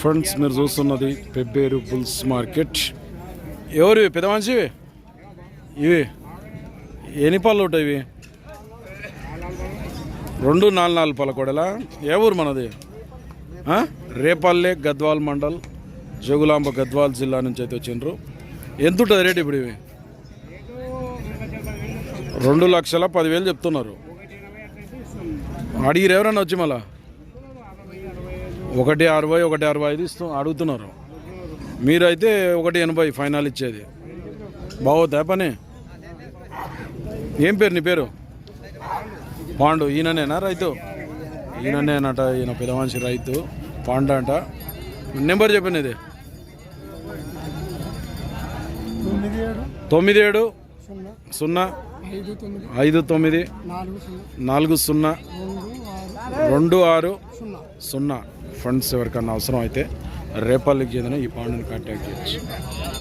Friends మీరు చూస్తున్నది Pebbair bulls market. ఎవరు పెద్ద మనిషివి ఇవి? ఎన్ని పళ్ళు ఉంటాయి ఇవి? రెండు నాలుగు నాలుగు పళ్ళ కూడలా? ఏ ఊరు మనది? రేపల్లె గద్వాల్ మండల్ జోగులాంబ గద్వాల్ జిల్లా నుంచి అయితే వచ్చిండ్రు. ఎంత ఉంటుంది రేట్ ఇప్పుడు ఇవి? రెండు లక్షల పదివేలు చెప్తున్నారు. అడిగిరు ఎవరన్నా వచ్చి మళ్ళా? ఒకటి అరవై ఒకటి అరవై ఐదు ఇస్తూ అడుగుతున్నారు. మీరైతే ఒకటి ఎనభై ఫైనల్ ఇచ్చేది. బాగోద్దా పని? ఏం పేరు నీ పేరు? పాండు ఈయననేనా రైతు? ఈయననేనట ఈయన పెద్ద మనిషి రైతు పాండు అంట. నెంబర్ చెప్పండి ఇది తొమ్మిది ఏడు సున్నా ఐదు తొమ్మిది నాలుగు సున్నా రెండు ఆరు సున్నా. ఫండ్స్ ఎవరికన్నా అవసరం అయితే రేపల్లికి చెందిన ఈ పాండుని కాంటాక్ట్ చేయొచ్చు.